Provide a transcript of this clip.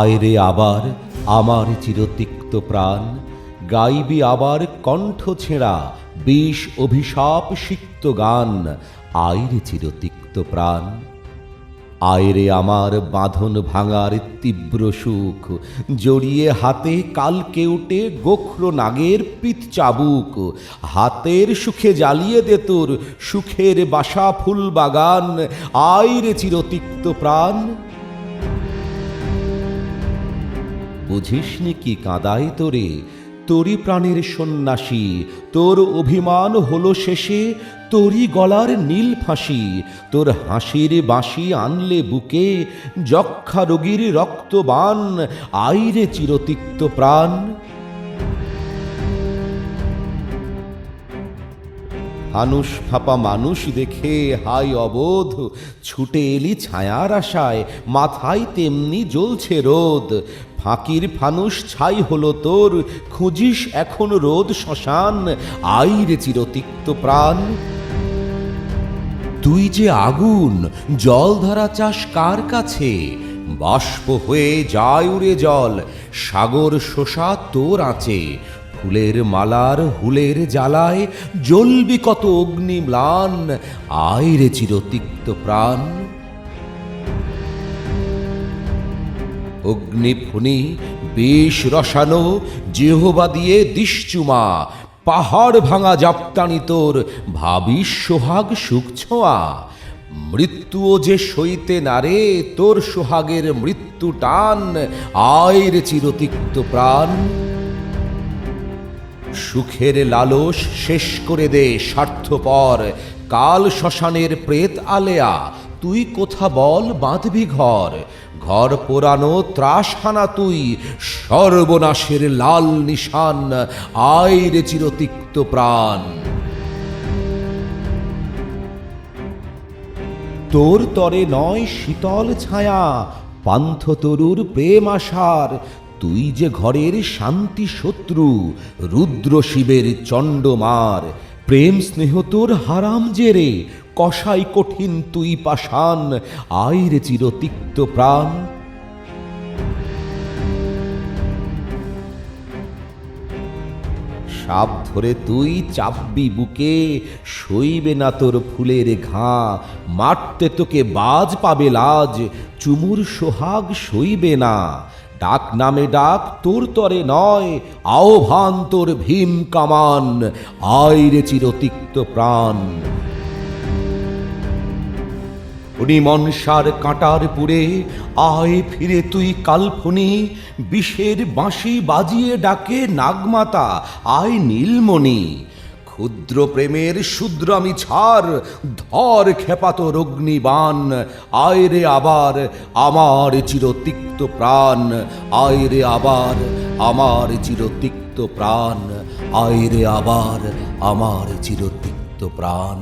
আয়রে আবার আমার চিরতিক্ত প্রাণ। গাইবি আবার কণ্ঠ ছেঁড়া, বিষ অভিশাপ সিক্ত গান আয়রে চিরতিক্ত প্রাণ। আয়রে আমার বাঁধন ভাঙার তীব্র সুখ, জড়িয়ে হাতে কাল কেউটে গোখর নাগের পিত চাবুক। হাতের সুখে জ্বালিয়ে দে তোর সুখের বাসা ফুল বাগান আয়রে চিরতিক্ত প্রাণ। বুঝিসনি কি কাঁদাই তোরে? তোরই প্রাণের সন্ন্যাসী, তোর অভিমান হলো শেষে, তোরই গলার নীল ফাঁসি। তোর হাসির বাঁশি আনলে বুকে যক্ষা রোগীর রক্তবান, আইরে চিরতিক্ত প্রাণ। মানুষ ফাপা মানুষ দেখে হাই অবোধ, ছুটে এলি ছায়ার আশায়, মাথায় তেমনি জ্বলছে রোদ। ফাঁকির ফানুষ ছাই হলো তোর, খুঁজিস এখন রোদ শ্মশান আইরে চিরতিক্ত প্রাণ। তুই যে আগুন জল ধরা চাস কার কাছে? বাষ্প হয়ে যায় উড়ে জল, সাগর শোষা তোর আঁচে ফুলের মালার হুলের জ্বালায় জ্বলবি কত অগ্নি ম্লান আয়রে চিরতিক্ত প্রাণ। অগ্নিফুনি বিষ রসানো জেহবা দিয়ে দিশচুমা, পাহাড় ভাঙা জাপ্তানি তোর ভাবিস সোহাগ সুখ ছোঁয়া মৃত্যুও যে সইতে নারে তোর সোহাগের মৃত্যু টান আয়ের চিরতিক্ত প্রাণ। সুখের লালস শেষ করে দে স্বার্থপর। কাল শ্মশানের প্রেত আলেয়া, তুই কোথা বল বাঁধবি ঘর? ঘর পোড়ানো ত্রাস হানা তুই, সর্বনাশের লাল নিশান আয়রে চিরতিক্ত প্রাণ। তোর তরে নয় শীতল ছায়া, পান্থ তরুর প্রেম আশার তুই যে ঘরের শান্তি শত্রু, রুদ্র শিবের চণ্ডমার, প্রেম স্নেহ তোর হারাম জেরে, কষাই কঠিন তুই পাষাণ, আইরে চিরতিক্ত প্রাণ। সাপ ধরে তুই চাপবি বুকে, সইবে না তোর ফুলের ঘা, মারতে তোকে বাজ পাবে লাজ চুমুর সোহাগ সইবে না। ডাক নামে ডাক, তোর তরে নয় আহ্বান তোর ভীম কামান আয়রে চিরতিক্ত প্রাণ। মনসার কাঁটার পুরে, আয় ফিরে তুই কালফনি বিষের বাঁশি বাজিয়ে ডাকে নাগমাতা, আয় নীলমণি। ক্ষুদ্র প্রেমের শূদ্র আমি ছাড় ধর খেপাত অগ্নিবান আয় রে আবার আমার চিরতিক্ত প্রাণ আয় রে আবার আমার চিরতিক্ত প্রাণ আয় রে আবার আমার চিরতিক্ত প্রাণ।